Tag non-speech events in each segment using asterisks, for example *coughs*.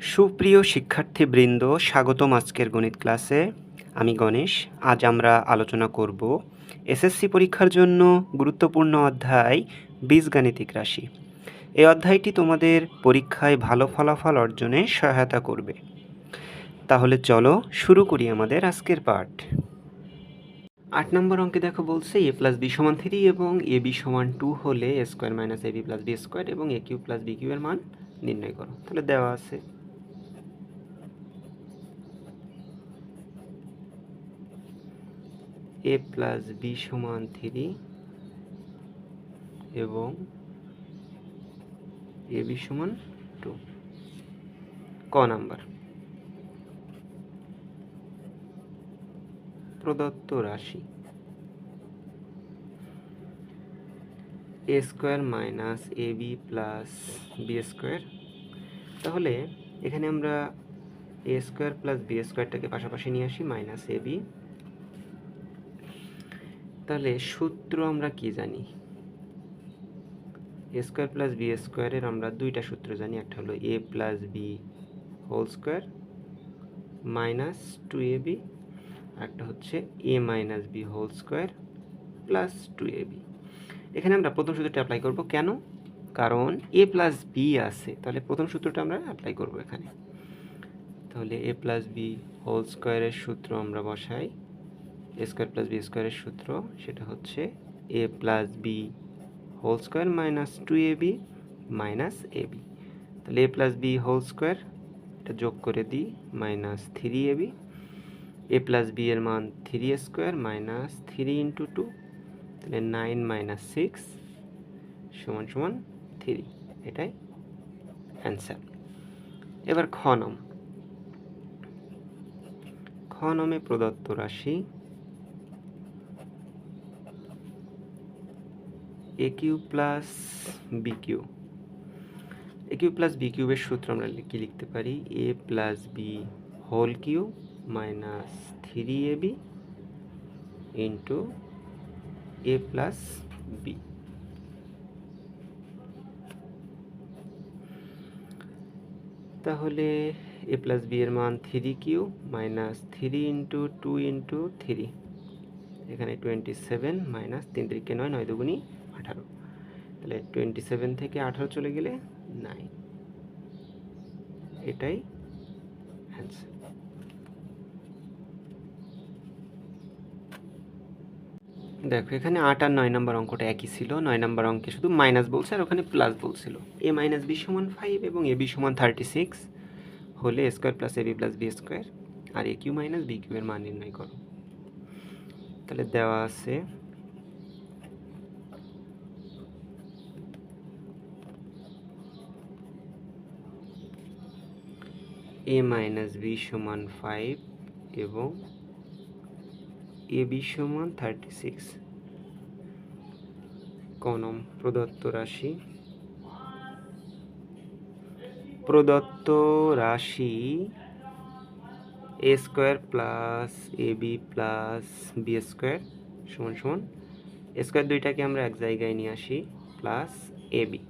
সুপ্রিয় শিক্ষার্থীবৃন্দ, স্বাগতম আজকের গণিত ক্লাসে। আমি গণেশ, আজ আমরা আলোচনা করব এসএসসি পরীক্ষার জন্য গুরুত্বপূর্ণ অধ্যায় বীজগাণিতিক রাশি। এই অধ্যায়টি তোমাদের পরীক্ষায় ভালো ফলাফল অর্জনে সহায়তা করবে। তাহলে চলো শুরু করি আমাদের আজকের পাঠ। আট নম্বর অঙ্কে দেখো বলছে, এ প্লাস বি সমান থ্রি এবং এ বি সমান টু হলে A square minus A B plus B square এবং A cube plus B cube এর মান নির্ণয় করো। তাহলে দেওয়া আছে। এ প্লাস বি সমান থ্রি এবং এ বি সমান টু ক নাম্বার? প্রদত্ত রাশি। A square minus A B plus B square তাহলে এখানে আমরা এ স্কোয়ার প্লাস বি স্কোয়ারটাকে পাশাপাশি নিয়ে আসি মাইনাস এ বি তাহলে সূত্র আমরা কি জানি? এ স্কোয়ার প্লাস বি স্কোয়ারের আমরা দুইটা সূত্র জানি। একটা হলো A plus B whole square minus two A B একটা হচ্ছে A minus B whole square plus two A B এখানে আমরা প্রথম সূত্রটা অ্যাপ্লাই করব কেন? কারণ এ প্লাস বি আছে। তাহলে প্রথম সূত্রটা আমরা অ্যাপ্লাই করব এখানে। তাহলে এ প্লাস বি হোল স্কোয়ারের সূত্র আমরা বসাই। স্কোয়ার প্লাস বি স্কোয়ারের সূত্র, সেটা হচ্ছে A plus B whole square minus two A B minus A B তাহলে A plus B whole square এটা যোগ করে দিই minus three A B A plus B এর মান three square minus three into two তাহলে নাইন মাইনাস সিক্স সমান সমান থ্রি এটাই অ্যান্সার এবার খ নম খ নমে প্রদত্ত রাশি A cube plus B cube A cube plus B কিউবের সূত্র আমরা কি লিখতে পারি? A plus B whole cube minus three A B into A plus B তাহলে এ প্লাস বি এর মান three cube minus three into two into three এখানে টোয়েন্টি সেভেন মাইনাস তিন তিরিকে নয় নয় দুগুনি আঠারো। তাহলে টোয়েন্টি সেভেন থেকে আঠারো চলে গেলে নাইন এটাই অ্যান্সার দেখো, এখানে আট আর নয় নম্বর অঙ্কটা একই ছিল। নয় নম্বর অঙ্কে শুধু মাইনাস বলছে আর ওখানে প্লাস বলছিল। এ মাইনাস বি সমান ফাইভ এবং এ বি সমান থার্টি সিক্স হলে square plus a b plus b square R a cube minus b cube এর মান নির্ণয় করো। তাহলে দেওয়া আছে এ মাইনাস বি সমান ফাইভ এবং এ বি সমান থার্টি সিক্স কনম প্রদত্ত রাশি। প্রদত্ত রাশি a square plus a b plus b square সমান সমান। স্কোয়ার দুইটাকে আমরা এক জায়গায় নিয়ে আসি প্লাস এ বি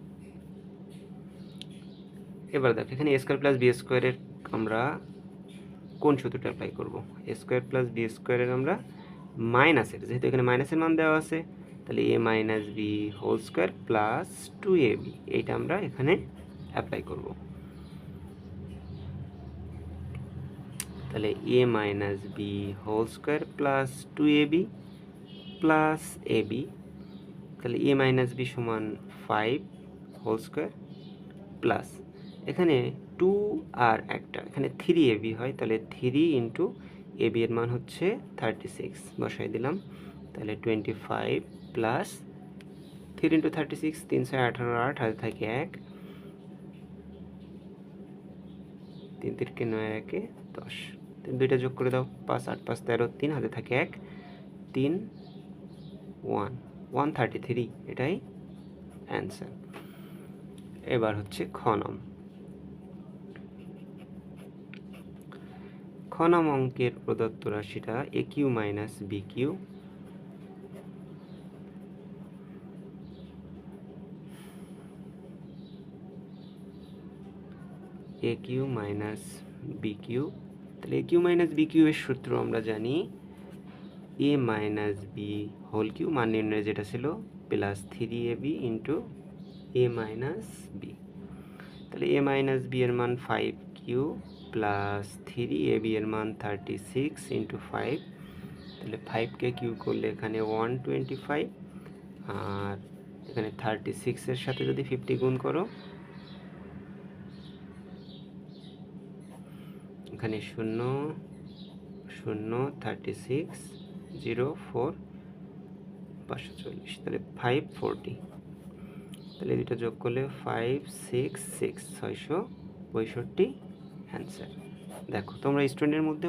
এবার দেখো, এখানে এ স্কোয়ার প্লাস বি স্কোয়ারের আমরা কোন সূত্রটা অ্যাপ্লাই করব? এ স্কোয়ার প্লাস বি স্কোয়ারের আমরা মাইনাসের যেহেতু এখানে মাইনাসের মান দেওয়া আছে, তাহলে a minus b whole square plus two a b এইটা আমরা এখানে অ্যাপ্লাই করব। তাহলে a minus b whole square plus two a b plus a b তাহলে এ মাইনাস বি সমান ফাইভ হোল স্কোয়ার প্লাস এখানে টু আর একটা। এখানে থ্রি এ বি হয়, তাহলে থ্রি ইন্টু এ বি এর মান হচ্ছে থার্টি সিক্স বসাই দিলাম, তাহলে twenty five plus three into thirty six তিনশো আঠারো, আট, হাতে থাকে এক। তিন তিনকে নয়, একে দশ। দুইটা যোগ করে দাও, পাঁচ, আট, পাঁচ, তেরো, তিন, হাতে থাকে এক। তিন ওয়ান ওয়ান থার্টি থ্রি এটাই অ্যান্সার এবার হচ্ছে খ নম খ নম অঙ্কের প্রদত্ত রাশিটা a cube minus b cube a cube minus b cube তাহলে a cube minus b cube এর সূত্র আমরা জানি a minus b whole cube মান নির্ণয় যেটা ছিল plus three a b into a minus b তাহলে এ মাইনাস বি এর মান five cube plus three a b এর মান থার্টি সিক্স ইন্টু ফাইভ তাহলে ফাইভকে কিউ করলে এখানে ওয়ান টোয়েন্টি ফাইভ আর এখানে থার্টি সিক্সের সাথে যদি ফিফটি গুণ করো, এখানে শূন্য শূন্য থার্টি সিক্স জিরো ফোর পাঁচশো চল্লিশ, তাহলে ফাইভ ফোরটি তাহলে দুটো যোগ করলে ফাইভ সিক্স সিক্স ছয়শো পঁয়ষট্টি অ্যান্সার দেখো, তোমরা স্টুডেন্টের মধ্যে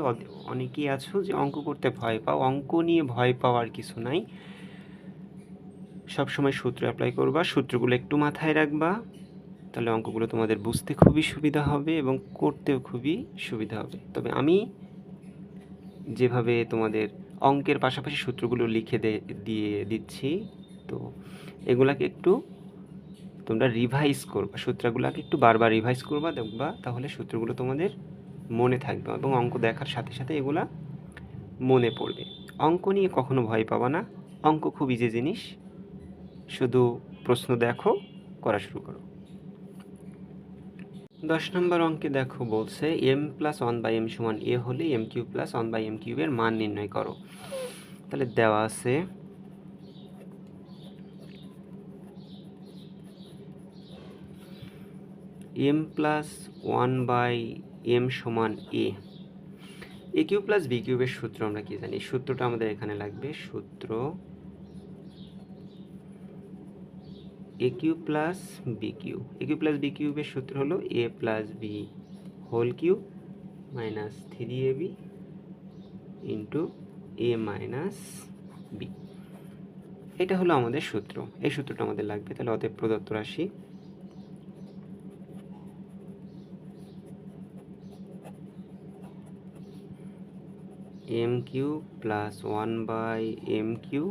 অনেকেই আছো যে অঙ্ক করতে ভয় পাও। অঙ্ক নিয়ে ভয় পাওয়ার কিছু নাই। সবসময় সূত্র অ্যাপ্লাই করবা, সূত্রগুলো একটু মাথায় রাখবা। তাহলে অঙ্কগুলো তোমাদের বুঝতে খুবই সুবিধা হবে এবং করতেও খুবই সুবিধা হবে। তবে আমি যেভাবে তোমাদের অঙ্কের পাশাপাশি সূত্রগুলো লিখে দিয়ে দিচ্ছি, তো এগুলাকে একটু তোমরা রিভাইজ করবা। সূত্রগুলোকে একটু বারবার রিভাইজ করবা, দেখবা তাহলে সূত্রগুলো তোমাদের মনে থাকবে এবং অঙ্ক দেখার সাথে সাথে এগুলা মনে পড়বে। অঙ্ক নিয়ে কখনো ভয় পাবা না। অঙ্ক খুব ইজি জিনিস। শুধু প্রশ্ন দেখো, করা শুরু করো। দশ নম্বর অঙ্কে দেখো বলছে m plus one by m সমান এ হলে m cube plus one by m কিউবের মান নির্ণয় করো। তাহলে দেওয়া আছে m plus one by m সমান a a cube plus b কিউবের সূত্র আমরা কি জানি? সূত্রটা আমাদের এখানে লাগবে সূত্র a cube plus b cube a cube plus b কিউবের সূত্র হলো a plus b whole cube minus three a b into a minus b এটা হলো আমাদের সূত্র। এই সূত্রটা আমাদের লাগবে। তাহলে অতএব প্রদত্ত রাশি m cube plus one by m cube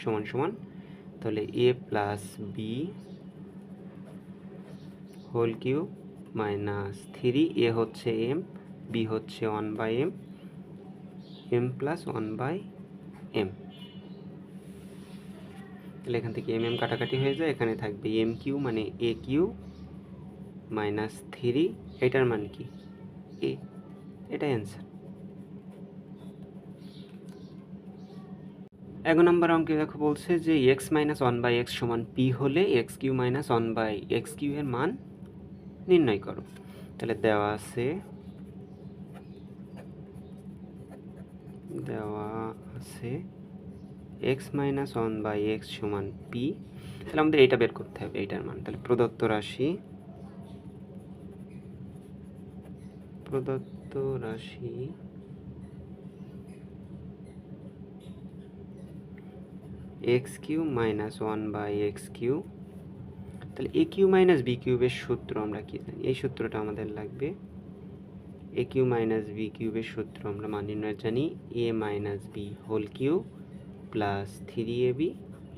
সমান সমান, তাহলে a plus b whole cube minus three a হচ্ছে এম বি হচ্ছে one by m m plus one by m তাহলে এখান থেকে এম এম কাটাকাটি হয়ে যায়, এখানে থাকবে এম কিউ মানে এ কিউ মাইনাস থ্রি এটার মান কি? এ এটাই অ্যান্সার এক নম্বর অঙ্কে দেখো বলছে যে x minus one by x সমান পি হলে x cube minus one by x cube এর মান নির্ণয় করো। তাহলে দেওয়া আছে দেওয়া আছে x minus one by x সমান পি তাহলে আমাদের এইটা বের করতে হবে, এইটার মান। তাহলে প্রদত্ত রাশি প্রদত্ত রাশি x cube minus one by x cube তাহলে এ কিউ মাইনাস বি কিউবের সূত্র আমরা কি জানি? এই সূত্রটা আমাদের লাগবে। এ কিউ মাইনাস বি কিউবের সূত্র আমরা মান নির্ণয় জানি। A minus b whole cube plus three a b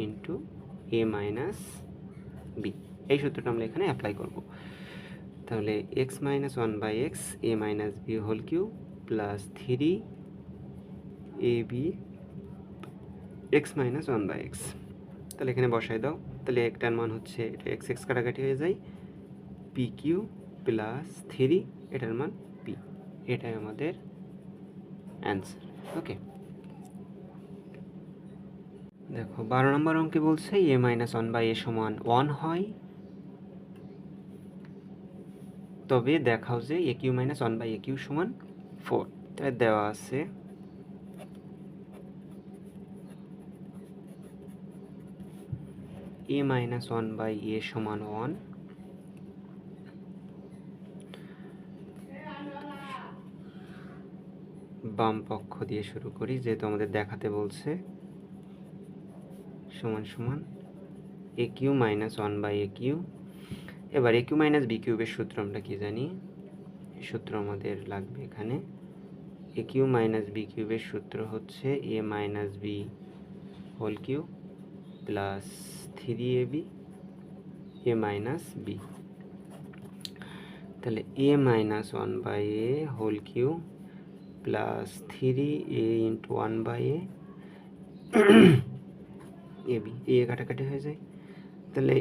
into a minus b. এই সূত্রটা আমরা এখানে অ্যাপ্লাই করব। তাহলে x minus one by x, a minus b whole cube plus three a b x minus one by x তাহলে এখানে বসাই দাও। তাহলে একটার মান হচ্ছে, এটা এক্স এক্স কাটাকাটি হয়ে যায়। পি কিউ প্লাস থ্রি এটার মান পি এটাই আমাদের অ্যান্সার ওকে দেখো, বারো নম্বর অঙ্কে বলছে a minus one by a সমান ওয়ান হয়। তবে দেখাও যে a cube minus one by a cube সমান ফোর তাই দেওয়া আছে a minus one by a সমান ওয়ান বাম পক্ষ দিয়ে শুরু করি, যেহেতু আমাদের দেখাতে বলছে। সমান সমান a cube minus one by a cube এবার এ কিউ মাইনাস বি কিউবের সূত্র আমরা কি জানি? সূত্র আমাদের লাগবে এখানে। এ কিউ মাইনাস বি কিউবের সূত্র হচ্ছে a minus b whole cube plus three a b a minus b তাহলে a minus one by a whole cube plus three a into one by a a b a কাটাকাটি হয়ে যায়। তাহলে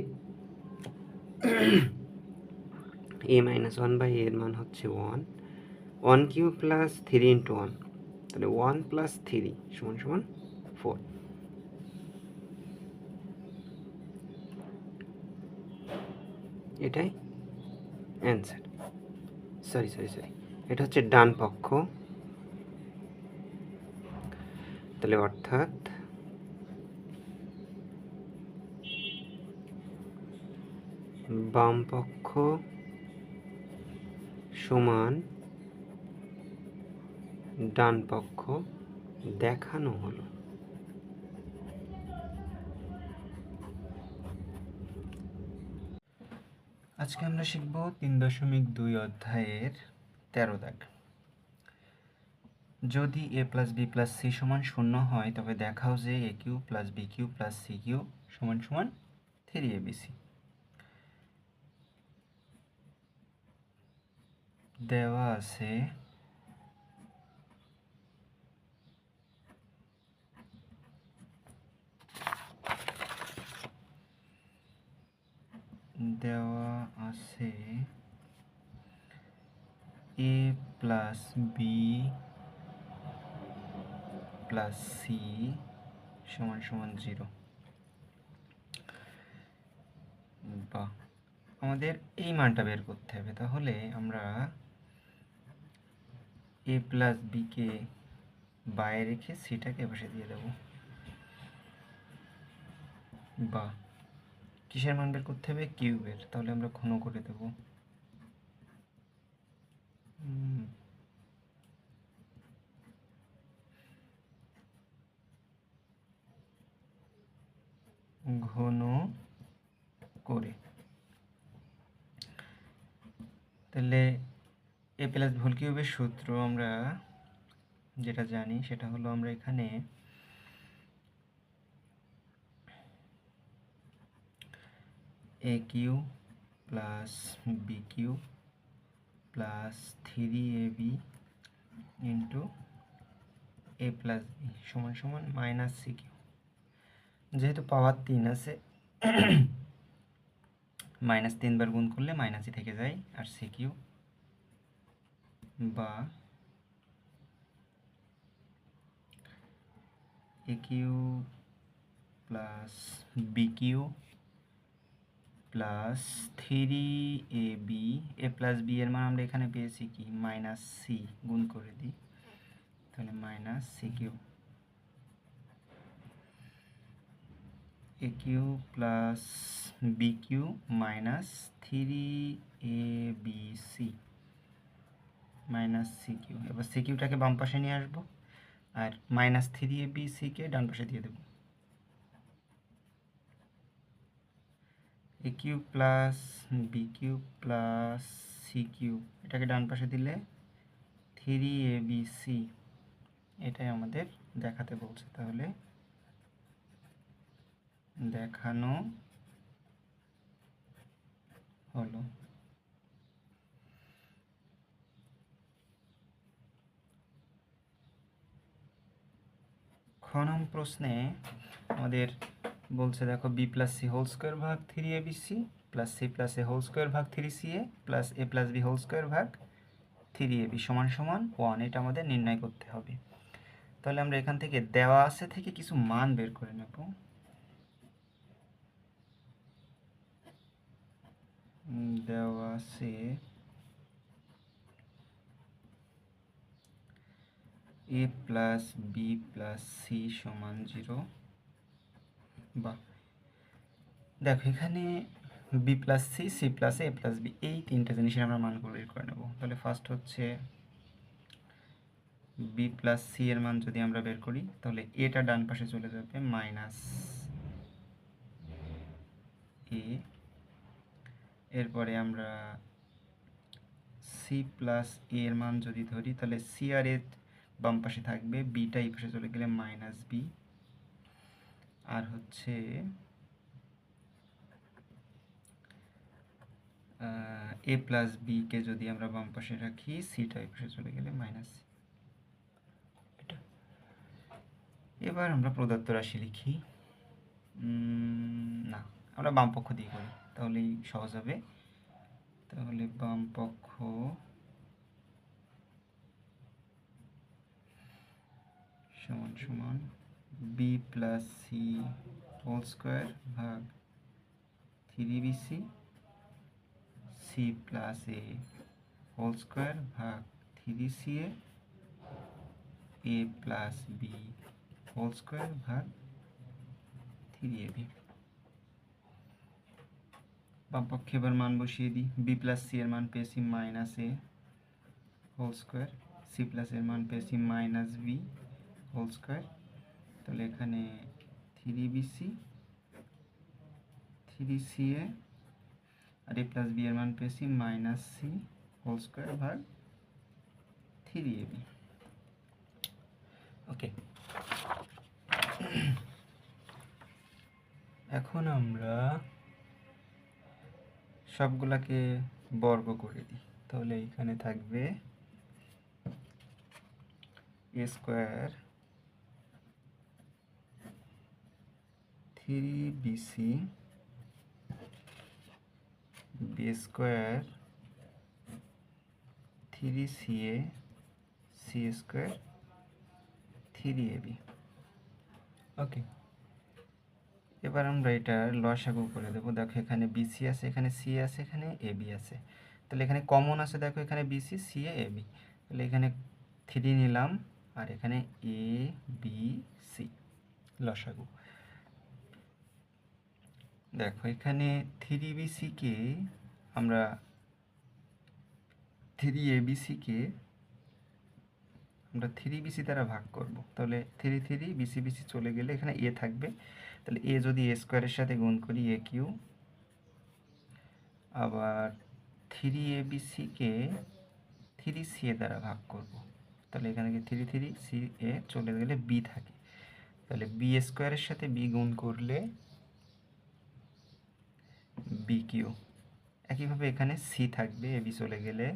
এ minus one by এর মান হচ্ছে one one cube plus three into one তাহলে one plus three সমান সমান ফোর এটাই অ্যান্সার সরি সরি সরি এটা হচ্ছে ডান পক্ষ। তাহলে অর্থাৎ বাম পক্ষ সমান ডান পক্ষ দেখানো হলো। আজকে আমরা শিখব তিন দশমিক দুই অধ্যায়ের তেরো দাগ। যদি a plus b plus c সমান শূন্য হয়, তবে দেখাও যে a cube plus b cube plus c cube সমান সমান থ্রি এ বিসি দেওয়া আছে দেওয়া আছে a plus b plus c সমান সমান জিরো বা আমাদের এই মানটা বের করতে হবে। তাহলে আমরা এ প্লাস বিকে বাইরে রেখে সিটাকে বসে দিয়ে দেব। বা কিসের মান বের করতে হবে? কিউবের তাহলে আমরা ঘন করে দেব। ঘন করে। তাহলে এ প্লাস ভুল কিউবের সূত্র আমরা যেটা জানি সেটা হলো আমরা এখানে a cube plus b cube plus three a b into a plus b সমান সমান মাইনাস সি কিউ যেহেতু পাওয়ার তিন আছে *coughs* মাইনাস তিনবার গুণ করলে মাইনাসই থেকে যায়, আর সি কিউ বা a cube plus b cube plus three a b a plus b এর মান আমরা এখানে পেয়েছি কি? মাইনাস সি গুণ করে দিই। তাহলে minus c cube a cube plus b cube minus three a b c minus c cube এবার সি কিউটাকে বাম পাশে নিয়ে আসব, আর মাইনাস থ্রি এ বি সিকে ডান পাশে দিয়ে দেবো। A cube plus b cube plus c cube এটাকে ডান পাশে দিলে থ্রি এ বি সি এটাই আমাদের দেখাতে বলছে। তাহলে দেখানো হলো। খ নং প্রশ্নে আমাদের বলছে দেখো b plus c whole square ভাগ three a b c plus c plus a whole square ভাগ three c a plus a plus b whole square ভাগ থ্রি এ বি সমান সমান ওয়ান। এটা আমাদের নির্ণয় করতে হবে। তাহলে আমরা এখান থেকে দেওয়া আছে থেকে কিছু মান বের করে নেব। দেওয়া আছে a plus b plus c সমান জিরো। বা দেখো এখানে b plus c c plus a plus b এই তিনটা জিনিসের আমরা মানগুলো বের করে নেব। তাহলে ফার্স্ট হচ্ছে বি প্লাস সি এর মান যদি আমরা বের করি, তাহলে এটা ডান পাশে চলে যাবে মাইনাস এ এরপরে আমরা সি প্লাস এ এর মান যদি ধরি, তাহলে সি আর এ বাম পাশে থাকবে বিটা এই পাশে চলে গেলে মাইনাস বি আর হচ্ছে এ প্লাস বিকে যদি আমরা বাম পাশে রাখি সিটা এই পাশে চলে গেলে মাইনাস এটা। এবার আমরা প্রদত্ত রাশি লিখি। না, আমরা বাম পক্ষ দিয়ে করি, তাহলেই সহজ হবে। তাহলে বাম পক্ষ, সমান সমান b plus c whole square ভাগ three b c c plus a whole square ভাগ three c a a plus b whole square ভাগ থ্রি এ বি বামপক্ষে এবার মান বসিয়ে দিই। বি প্লাস সি এর মান পেয়েছি minus a whole square c plus এর মান পেয়েছি মাইনাস বি হোল স্কোয়ার তাহলে এখানে three b c three c a R a plus B এর মান পেয়েছি মাইনাস সি হোল স্কোয়ার ভাগ থ্রি এ বি ওকে এখন আমরা সবগুলাকে বর্গ করে দিই। তাহলে এখানে থাকবে a square three b c b square three c a c square three a b okay এবার আমরা এটার লসাগু করে দেবো। দেখো এখানে বিসি আছে এখানে সি আছে এখানে এ বি আছে। তাহলে এখানে কমন আছে দেখো এখানে বিসি সি এ বি তাহলে এখানে থ্রি নিলাম আর এখানে এ বি সি লসাগু। দেখো, এখানে থ্রি বিসিকে আমরা থ্রি এ বিসিকে আমরা থ্রি বিসি দ্বারা ভাগ করব। তাহলে থ্রি থ্রি বিসি বিসি চলে গেলে এখানে এ থাকবে। তাহলে এ যদি এ স্কোয়ারের সাথে গুণ করি এ কিউ আবার থ্রি এ বিসিকে থ্রি সি এ দ্বারা ভাগ করব। তাহলে এখানে কি থ্রি থ্রি সি এ চলে গেলে বি থাকে। তাহলে বি স্কোয়ারের সাথে বি গুণ করলে বি কিউ একইভাবে এখানে সি থাকবে এ বি চলে গেলে।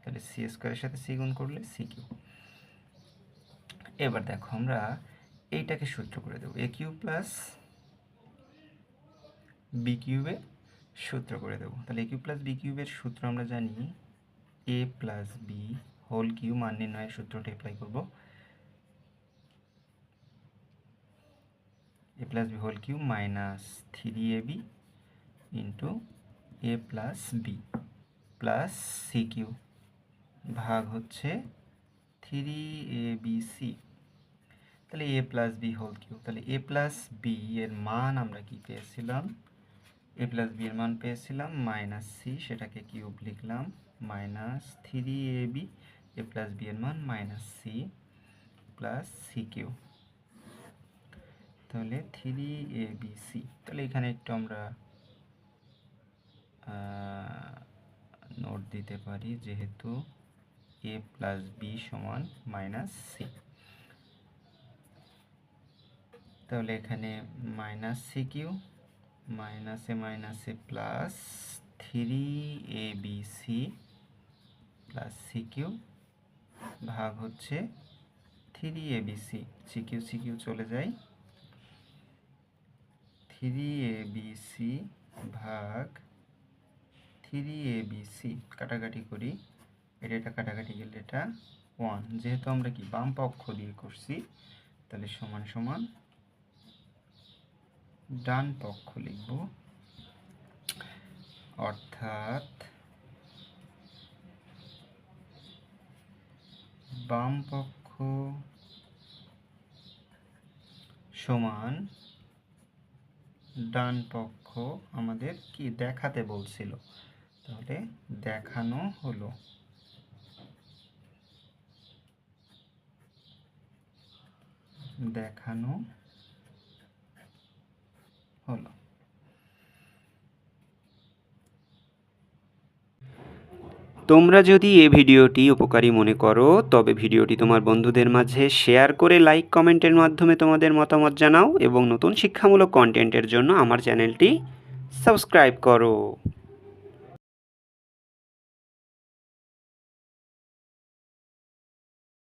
তাহলে সি স্কোয়ারের সাথে সি গুণ করলে সি কিউ এবার দেখো আমরা এইটাকে সূত্র করে দেবো। এ কিউ প্লাস বি কিউবে সূত্র করে দেবো। তাহলে এ কিউ প্লাস বি কিউবের সূত্র আমরা জানি a plus b whole cube মান নির্ণয়ের সূত্রটা অ্যাপ্লাই করব। A plus b whole cube minus three a b into a plus b plus c cube ভাগ হচ্ছে থ্রি এ বি সি তাহলে a plus b whole cube তাহলে এ প্লাস বি এর মান আমরা কি পেয়েছিলাম? এ প্লাস বি এর মান পেয়েছিলাম মাইনাস সি সেটাকে কিউব লিখলাম minus three a b a plus b এর মান minus c plus c cube তাহলে থ্রি এ বি সি তাহলে এখানে একটু আমরা নোট দিতে পারি যেহেতু এ প্লাস বি সমান মাইনাস সি তাহলে এখানে মাইনাস সি কিউ মাইনাসে মাইনাসে plus three a b c plus c cube ভাগ হচ্ছে three a b c c cube c cube চলে যায়। থ্রি এ বি সি ভাগ থ্রি এ বি সি কাটাকাটি করি। এটা এটা কাটাকাটি গেলে এটা ওয়ান যেহেতু আমরা কি বাম পক্ষ দিয়ে করছি, তাহলে সমান সমান ডান পক্ষ লিখব। অর্থাৎ বাম পক্ষ সমান ডান পক্ষ আমাদের কি দেখাতে বলছিল? তাহলে দেখানো হলো। দেখানো হলো। তোমরা যদি এই ভিডিওটি উপকারী মনে করো, তবে ভিডিওটি তোমার বন্ধুদের মাঝে শেয়ার করে লাইক কমেন্টের মাধ্যমে তোমাদের মতামত জানাও এবং নতুন শিক্ষামূলক কন্টেন্টের জন্য আমার চ্যানেলটি সাবস্ক্রাইব করো।